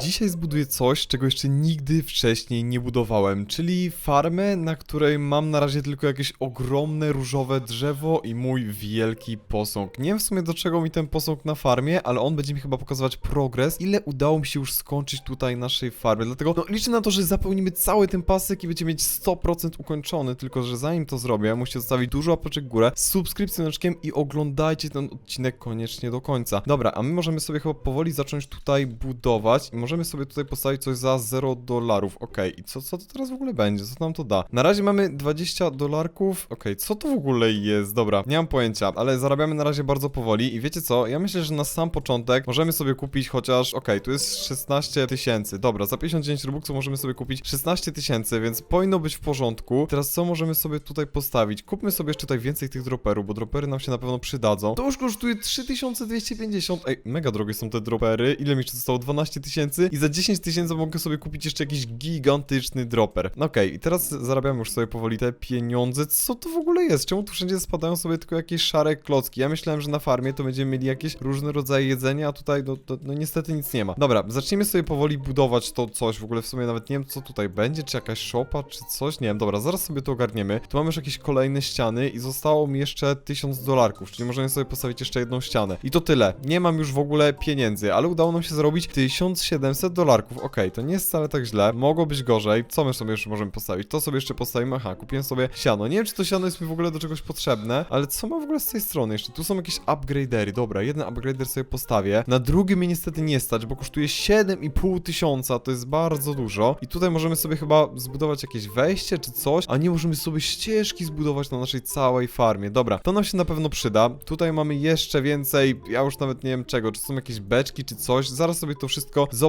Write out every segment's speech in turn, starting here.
Dzisiaj zbuduję coś, czego jeszcze nigdy wcześniej nie budowałem, czyli farmę, na której mam na razie tylko jakieś ogromne różowe drzewo i mój wielki posąg. Nie wiem w sumie do czego mi ten posąg na farmie, ale on będzie mi chyba pokazywać progres, ile udało mi się już skończyć tutaj naszej farmy. Dlatego no, liczę na to, że zapełnimy cały ten pasek i będziemy mieć 100% ukończony, tylko że zanim to zrobię, musicie zostawić dużo łapeczek w górę, subskrypcjoneczkiem i oglądajcie ten odcinek koniecznie do końca. Dobra, a my możemy sobie chyba powoli zacząć tutaj budować możemy sobie tutaj postawić coś za 0 dolarów. Okej, i co, co to teraz w ogóle będzie? Co nam to da? Na razie mamy 20 dolarków. Okej, co to w ogóle jest? Dobra, nie mam pojęcia, ale zarabiamy na razie bardzo powoli i wiecie co? Ja myślę, że na sam początek możemy sobie kupić chociaż, okej, tu jest 16 tysięcy. Dobra, za 59 robuxów możemy sobie kupić 16 tysięcy, więc powinno być w porządku. Teraz co możemy sobie tutaj postawić? Kupmy sobie jeszcze tutaj więcej tych droperów, bo dropery nam się na pewno przydadzą. To już kosztuje 3250. Ej, mega drogie są te dropery. Ile mi jeszcze zostało? 12 tysięcy i za 10 tysięcy mogę sobie kupić jeszcze jakiś gigantyczny dropper. No Okej, i teraz zarabiamy już sobie powoli te pieniądze. Co to w ogóle jest? Czemu tu wszędzie spadają sobie tylko jakieś szare klocki? Ja myślałem, że na farmie to będziemy mieli jakieś różne rodzaje jedzenia, a tutaj no, to, no niestety nic nie ma. Dobra, zacznijmy sobie powoli budować to coś. W ogóle w sumie nawet nie wiem co tutaj będzie, czy jakaś szopa, czy coś. Nie wiem, dobra, zaraz sobie to ogarniemy. Tu mamy już jakieś kolejne ściany i zostało mi jeszcze 1000 dolarków, czyli możemy sobie postawić jeszcze jedną ścianę. I to tyle. Nie mam już w ogóle pieniędzy, ale udało nam się zrobić 1700 dolarków. Okej, to nie jest wcale tak źle. Mogło być gorzej. Co my sobie jeszcze możemy postawić? To sobie jeszcze postawimy. Aha, kupiłem sobie siano. Nie wiem, czy to siano jest mi w ogóle do czegoś potrzebne, ale co ma w ogóle z tej strony jeszcze? Tu są jakieś upgradery. Dobra, jeden upgrader sobie postawię. Na drugi mnie niestety nie stać, bo kosztuje 7,5 tysiąca. To jest bardzo dużo. I tutaj możemy sobie chyba zbudować jakieś wejście czy coś, a nie możemy sobie ścieżki zbudować na naszej całej farmie. Dobra, to nam się na pewno przyda. Tutaj mamy jeszcze więcej, ja już nawet nie wiem czego, czy są jakieś beczki czy coś. Zaraz sobie to wszystko zobaczymy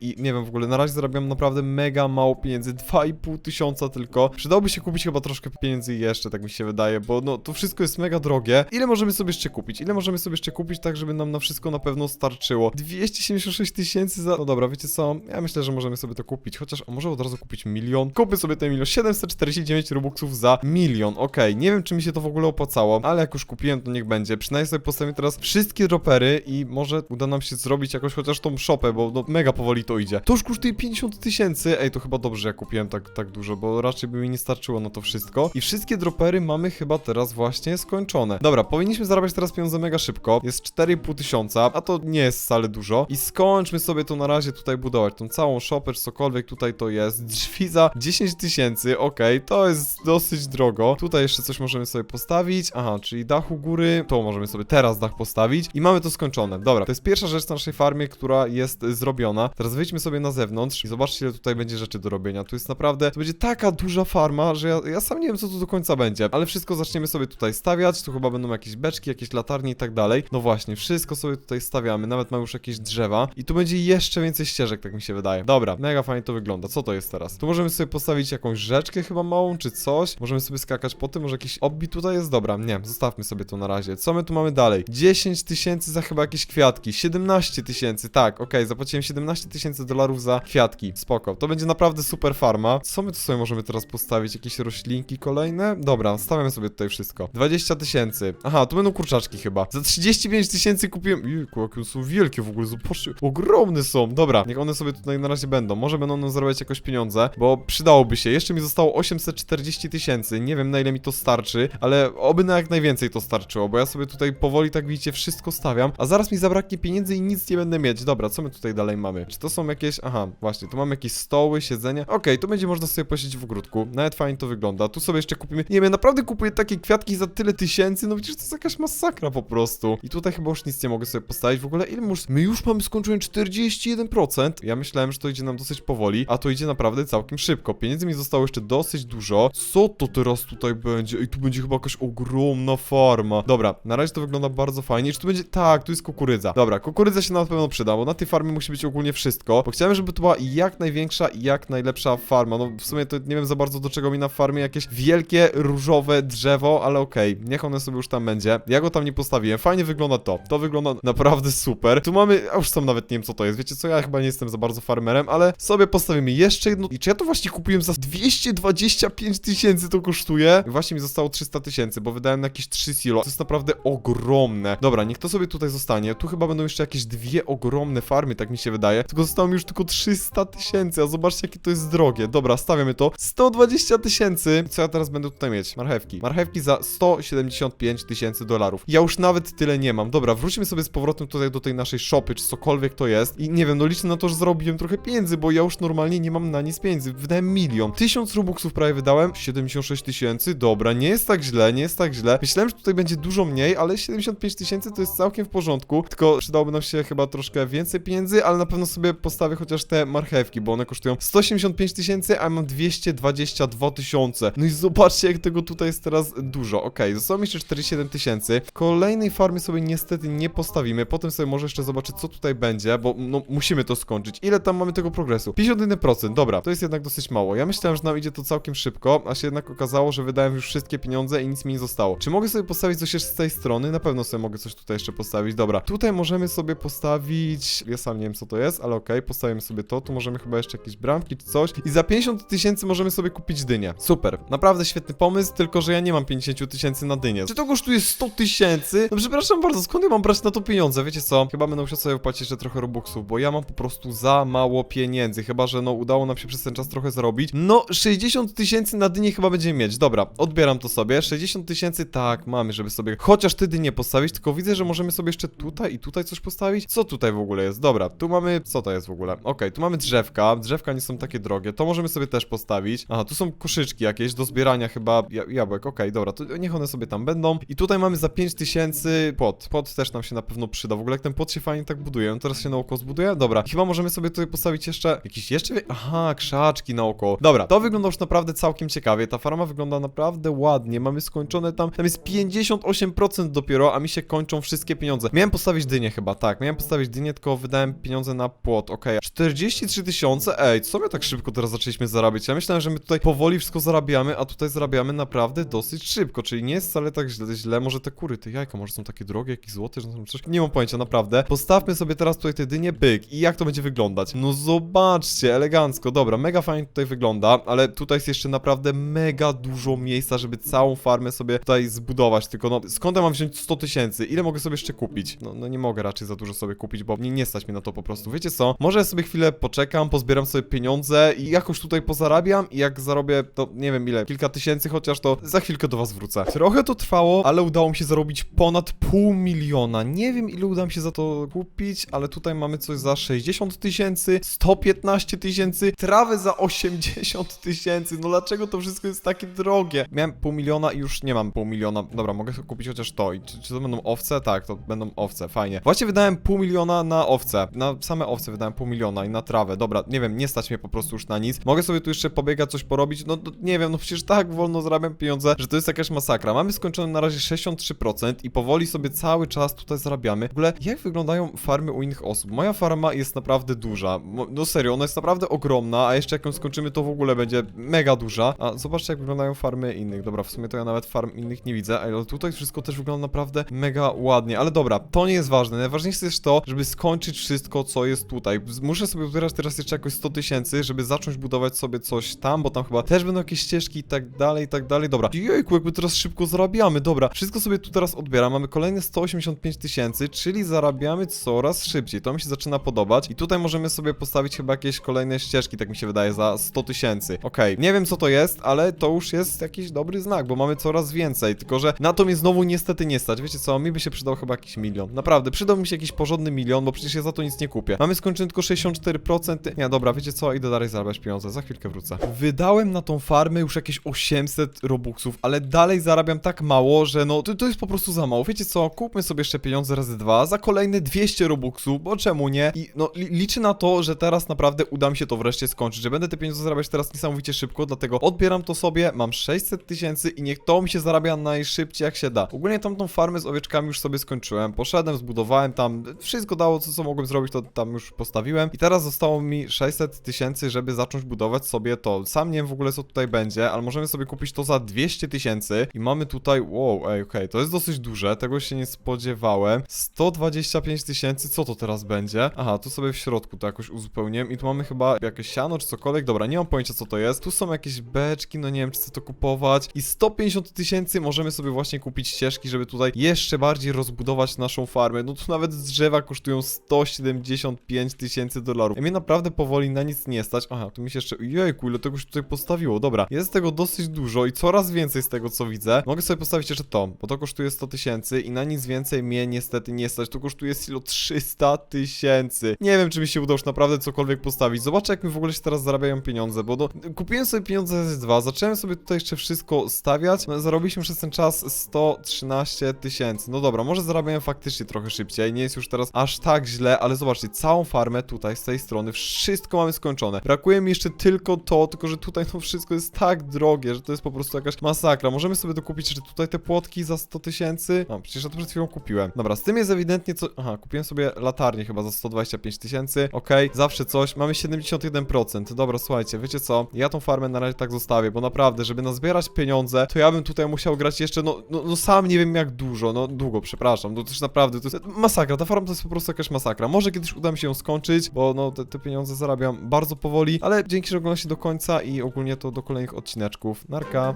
i nie wiem w ogóle, na razie zarabiam naprawdę mega mało pieniędzy, 2,5 tysiąca tylko. Przydałoby się kupić chyba troszkę pieniędzy jeszcze, tak mi się wydaje, bo no to wszystko jest mega drogie. Ile możemy sobie jeszcze kupić? Ile możemy sobie jeszcze kupić tak, żeby nam na wszystko na pewno starczyło? 276 tysięcy za... No dobra, wiecie co? Ja myślę, że możemy sobie to kupić, chociaż może od razu kupić milion? Kupmy sobie ten milion, 749 robuxów za milion, okej. Nie wiem, czy mi się to w ogóle opłacało, ale jak już kupiłem, to niech będzie. Przynajmniej sobie postawimy teraz wszystkie dropery i może uda nam się zrobić jakoś chociaż tą shopę, bo no mega powoli to idzie. To już kosztuje 50 tysięcy. Ej, to chyba dobrze, ja kupiłem tak, tak dużo, bo raczej by mi nie starczyło na to wszystko. I wszystkie dropery mamy chyba teraz właśnie skończone. Dobra, powinniśmy zarabiać teraz pieniądze mega szybko. Jest 4,5 tysiąca, a to nie jest wcale dużo. I skończmy sobie to na razie tutaj budować. Tą całą shopę, czy cokolwiek tutaj to jest. Drzwi za 10 tysięcy, okej, to jest dosyć drogo. Tutaj jeszcze coś możemy sobie postawić. Aha, czyli dach u góry. To możemy sobie teraz dach postawić. I mamy to skończone. Dobra, to jest pierwsza rzecz na naszej farmie, która jest y, zrobiona. Teraz wyjdźmy sobie na zewnątrz i zobaczcie, ile tutaj będzie rzeczy do robienia. Tu jest naprawdę, to będzie taka duża farma, że ja, ja sam nie wiem, co tu do końca będzie. Ale wszystko zaczniemy sobie tutaj stawiać. Tu chyba będą jakieś beczki, jakieś latarnie i tak dalej. No właśnie, wszystko sobie tutaj stawiamy. Nawet mamy już jakieś drzewa. I tu będzie jeszcze więcej ścieżek, tak mi się wydaje. Dobra, mega fajnie to wygląda. Co to jest teraz? Tu możemy sobie postawić jakąś rzeczkę chyba małą, czy coś. Możemy sobie skakać po tym, może jakiś obbi tutaj jest. Dobra, nie, zostawmy sobie to na razie. Co my tu mamy dalej? 10 tysięcy za chyba jakieś kwiatki. 17 tysięcy, tak, okej, zapłaciłem 17 tysięcy dolarów za kwiatki. Spoko. To będzie naprawdę super farma. Co my tu sobie możemy teraz postawić? Jakieś roślinki kolejne? Dobra, stawiamy sobie tutaj wszystko. 20 tysięcy. Aha, tu będą kurczaczki chyba. Za 35 tysięcy kupiłem... Jejku, jakie są wielkie w ogóle, zobaczcie. Ogromne są. Dobra, niech one sobie tutaj na razie będą. Może będą nam zarabiać jakoś pieniądze, bo przydałoby się. Jeszcze mi zostało 840 tysięcy. Nie wiem na ile mi to starczy, ale oby na jak najwięcej to starczyło, bo ja sobie tutaj powoli, tak widzicie, wszystko stawiam, a zaraz mi zabraknie pieniędzy i nic nie będę mieć. Dobra, co my tutaj dalej mamy? Czy to są jakieś... Aha, właśnie, tu mamy jakieś stoły, siedzenia. Okej, tu będzie można sobie posiedzieć w ogródku. Nawet fajnie to wygląda. Tu sobie jeszcze kupimy... Nie wiem, ja naprawdę kupuję takie kwiatki za tyle tysięcy, no przecież to jest jakaś masakra po prostu. I tutaj chyba już nic nie mogę sobie postawić. W ogóle ile już... My już mamy skończone 41%. Ja myślałem, że to idzie nam dosyć powoli, a to idzie naprawdę całkiem szybko. Pieniędzy mi zostało jeszcze dosyć dużo. Co to teraz tutaj będzie? Ej, tu będzie chyba jakaś ogromna farma. Dobra, na razie to wygląda bardzo fajnie. Czy tu będzie... Tak, tu jest kukurydza. Dobra, kukurydza się na pewno przyda, bo na tej farmie musi być ogólnie wszystko. Bo chciałem, żeby to była jak największa i jak najlepsza farma. No w sumie to nie wiem za bardzo do czego mi na farmie jakieś wielkie, różowe drzewo, ale okej, niech one sobie już tam będzie. Ja go tam nie postawiłem. Fajnie wygląda to. To wygląda naprawdę super. Tu mamy... A już sam nawet nie wiem co to jest. Wiecie co, ja chyba nie jestem za bardzo farmerem, ale sobie postawimy jeszcze jedno... I czy ja to właśnie kupiłem za 225 tysięcy to kosztuje? Właśnie mi zostało 300 tysięcy, bo wydałem na jakieś 3 silo. To jest naprawdę ogromne. Dobra, niech to sobie tutaj zostanie. Tu chyba będą jeszcze jakieś dwie ogromne farmy, tak mi się wydaje. Tylko zostało mi już tylko 300 tysięcy, a zobaczcie jakie to jest drogie. Dobra, stawiamy to. 120 tysięcy. Co ja teraz będę tutaj mieć? Marchewki. Marchewki za 175 tysięcy dolarów. Ja już nawet tyle nie mam. Dobra, wróćmy sobie z powrotem tutaj do tej naszej shopy, czy cokolwiek to jest. I nie wiem, no liczę na to, że zarobiłem trochę pieniędzy, bo ja już normalnie nie mam na nic pieniędzy. Wydałem milion. 1000 robuxów prawie wydałem. 76 tysięcy. Dobra, nie jest tak źle, nie jest tak źle. Myślałem, że tutaj będzie dużo mniej, ale 75 tysięcy to jest całkiem w porządku. Tylko przydałoby nam się chyba troszkę więcej pieniędzy, ale na pewno sobie postawię chociaż te marchewki, bo one kosztują 185 tysięcy, a mam 222 tysiące. No i zobaczcie, jak tego tutaj jest teraz dużo. Okej, zostało mi jeszcze 47 tysięcy. Kolejnej farmy sobie niestety nie postawimy. Potem sobie może jeszcze zobaczyć, co tutaj będzie, bo no musimy to skończyć. Ile tam mamy tego progresu? 51%, dobra, to jest jednak dosyć mało. Ja myślałem, że nam idzie to całkiem szybko, a się jednak okazało, że wydałem już wszystkie pieniądze i nic mi nie zostało. Czy mogę sobie postawić coś jeszcze z tej strony? Na pewno sobie mogę coś tutaj jeszcze postawić. Dobra, tutaj możemy sobie postawić. Ja sam nie wiem, co to jest, ale okej, postawimy sobie to. Tu możemy chyba jeszcze jakieś bramki czy coś. I za 50 tysięcy możemy sobie kupić dynię. Super, naprawdę świetny pomysł, tylko że ja nie mam 50 tysięcy na dynię. Czy to kosztuje 100 tysięcy? No przepraszam bardzo, skąd ja mam brać na to pieniądze? Wiecie co? Chyba będę musiał sobie wpłacić jeszcze trochę robuxów, bo ja mam po prostu za mało pieniędzy. Chyba, że no udało nam się przez ten czas trochę zarobić. No 60 tysięcy na dynię chyba będziemy mieć. Dobra, odbieram to sobie. 60 tysięcy, tak, mamy, żeby sobie chociaż ty dynię postawić, tylko widzę, że możemy sobie jeszcze tutaj i tutaj coś postawić. Co tutaj w ogóle jest? Dobra, tu mamy, co to jest w ogóle? Okej, tu mamy drzewka, drzewka nie są takie drogie, to możemy sobie też postawić. Aha, tu są koszyczki jakieś do zbierania chyba ja jabłek, okej, dobra, to niech one sobie tam będą. I tutaj mamy za 5000 płot, płot też nam się na pewno przyda, w ogóle jak ten płot się fajnie tak buduje, on teraz się naokoło zbuduje? Dobra, chyba możemy sobie tutaj postawić jeszcze jakiś jeszcze, aha, krzaczki naokoło. Dobra, to wygląda już naprawdę całkiem ciekawie, ta farma wygląda naprawdę ładnie, mamy skończone tam, tam jest 58% dopiero, a mi się kończą wszystkie pieniądze. Miałem postawić dynię chyba, tak, miałem postawić dynię, tylko wydałem pieniądze na płot, okej. 43 tysiące, ej, co my tak szybko teraz zaczęliśmy zarabiać? Ja myślałem, że my tutaj powoli wszystko zarabiamy, a tutaj zarabiamy naprawdę dosyć szybko, czyli nie jest wcale tak źle, źle. może te kury, te jajka, może są takie drogie, jakieś złote, że są coś, nie mam pojęcia, naprawdę. Postawmy sobie teraz tutaj te dynie, byk, i jak to będzie wyglądać? No zobaczcie, elegancko, dobra, mega fajnie tutaj wygląda, ale tutaj jest jeszcze naprawdę mega dużo miejsca, żeby całą farmę sobie tutaj zbudować, tylko no, skąd ja mam wziąć 100 tysięcy? Ile mogę sobie jeszcze kupić? No, no nie mogę raczej za dużo sobie kupić, bo nie, nie stać mi na to po prostu. Wiecie co? Może ja sobie chwilę poczekam, pozbieram sobie pieniądze i jakoś tutaj pozarabiam i jak zarobię, to nie wiem ile, kilka tysięcy chociaż, to za chwilkę do was wrócę. Trochę to trwało, ale udało mi się zarobić ponad pół miliona. Nie wiem ile uda mi się za to kupić, ale tutaj mamy coś za 60 tysięcy, 115 tysięcy, trawę za 80 tysięcy. No dlaczego to wszystko jest takie drogie? Miałem pół miliona i już nie mam pół miliona. Dobra, mogę kupić chociaż to. I czy, czy to będą owce? Tak, to będą owce, fajnie. Właśnie wydałem pół miliona na owce. Na same owce wydałem pół miliona i na trawę. Dobra, nie wiem, nie stać mnie po prostu już na nic. Mogę sobie tu jeszcze pobiegać, coś porobić. No nie wiem, no przecież tak wolno zarabiam pieniądze, że to jest jakaś masakra. Mamy skończone na razie 63% i powoli sobie cały czas tutaj zarabiamy. W ogóle, jak wyglądają farmy u innych osób? Moja farma jest naprawdę duża. No serio, ona jest naprawdę ogromna, a jeszcze jak ją skończymy, to w ogóle będzie mega duża. A zobaczcie, jak wyglądają farmy innych. Dobra, w sumie to ja nawet farm innych nie widzę, ale tutaj wszystko też wygląda naprawdę mega ładnie. Ale dobra, to nie jest ważne. Najważniejsze jest to, żeby skończyć wszystko, co jest tutaj. Muszę sobie zbierać teraz jeszcze jakoś 100 tysięcy, żeby zacząć budować sobie coś tam, bo tam chyba też będą jakieś ścieżki i tak dalej, i tak dalej. Dobra, jejku, jakby teraz szybko zarabiamy. Dobra, wszystko sobie tu teraz odbieram. Mamy kolejne 185 tysięcy, czyli zarabiamy coraz szybciej. To mi się zaczyna podobać. I tutaj możemy sobie postawić chyba jakieś kolejne ścieżki, tak mi się wydaje, za 100 tysięcy. Okej, nie wiem co to jest, ale to już jest jakiś dobry znak, bo mamy coraz więcej. Tylko, że na to mnie znowu niestety nie stać. Wiecie co, mi by się przydał chyba jakiś milion. Naprawdę, przydał mi się jakiś porządny milion, bo przecież ja za to nic nie kupię. Mamy skończone tylko 64%. Nie, dobra, wiecie co, idę dalej zarabiać pieniądze, za chwilkę wrócę. Wydałem na tą farmę już jakieś 800 robuxów, ale dalej zarabiam tak mało, że no, to, to jest po prostu za mało. Wiecie co, kupmy sobie jeszcze pieniądze razy dwa za kolejne 200 robuxów, bo czemu nie? I no, li, liczę na to, że teraz naprawdę uda mi się to wreszcie skończyć, że będę te pieniądze zarabiać teraz niesamowicie szybko, dlatego odbieram to sobie, mam 600 tysięcy i niech to mi się zarabia najszybciej jak się da. Ogólnie tamtą farmę z owieczkami już sobie skończyłem, poszedłem, zbudowałem tam, wszystko dało co, co mogłem zrobić, to tam już postawiłem i teraz zostało mi 600 tysięcy, żeby zacząć budować sobie to. Sam nie wiem w ogóle co tutaj będzie, ale możemy sobie kupić to za 200 tysięcy i mamy tutaj, wow, ej, okej, to jest dosyć duże, tego się nie spodziewałem. 125 tysięcy, co to teraz będzie? Aha, tu sobie w środku to jakoś uzupełniłem i tu mamy chyba jakieś siano czy cokolwiek, dobra, nie mam pojęcia co to jest. Tu są jakieś beczki, no nie wiem czy chcę to kupować i 150 tysięcy możemy sobie właśnie kupić ścieżki, żeby tutaj jeszcze bardziej rozbudować naszą farmę. No tu nawet drzewa kosztują 170 75 tysięcy dolarów. I mnie naprawdę powoli na nic nie stać. Aha, tu mi się jeszcze, jejku, ile tego się tutaj postawiło. Dobra, jest tego dosyć dużo i coraz więcej z tego, co widzę. Mogę sobie postawić jeszcze to, bo to kosztuje 100 tysięcy i na nic więcej mnie niestety nie stać. To kosztuje silo 300 tysięcy. Nie wiem, czy mi się uda już naprawdę cokolwiek postawić. Zobaczę, jak mi w ogóle się teraz zarabiają pieniądze, bo no, kupiłem sobie pieniądze z 2 zacząłem sobie tutaj jeszcze wszystko stawiać. No, zarobiliśmy przez ten czas 113 tysięcy. No dobra, może zarabiałem faktycznie trochę szybciej. Nie jest już teraz aż tak źle, ale zobaczcie, całą farmę tutaj z tej strony, wszystko mamy skończone. Brakuje mi jeszcze tylko to, tylko że tutaj to wszystko jest tak drogie, że to jest po prostu jakaś masakra. Możemy sobie dokupić jeszcze tutaj te płotki za 100 tysięcy. No, przecież ja to przed chwilą kupiłem. Dobra, z tym jest ewidentnie co... Aha, kupiłem sobie latarnię chyba za 125 tysięcy. Okej, zawsze coś. Mamy 71%. Dobra, słuchajcie, wiecie co? Ja tą farmę na razie tak zostawię, bo naprawdę, żeby nazbierać pieniądze, to ja bym tutaj musiał grać jeszcze, no, no, no sam nie wiem jak dużo, no długo, przepraszam. No to już naprawdę, to jest masakra. Ta farma to jest po prostu jakaś masakra. Może kiedyś uda mi się ją skończyć, bo no te, te pieniądze zarabiam bardzo powoli, ale dzięki, że oglądacie do końca i ogólnie to do kolejnych odcineczków. Narka.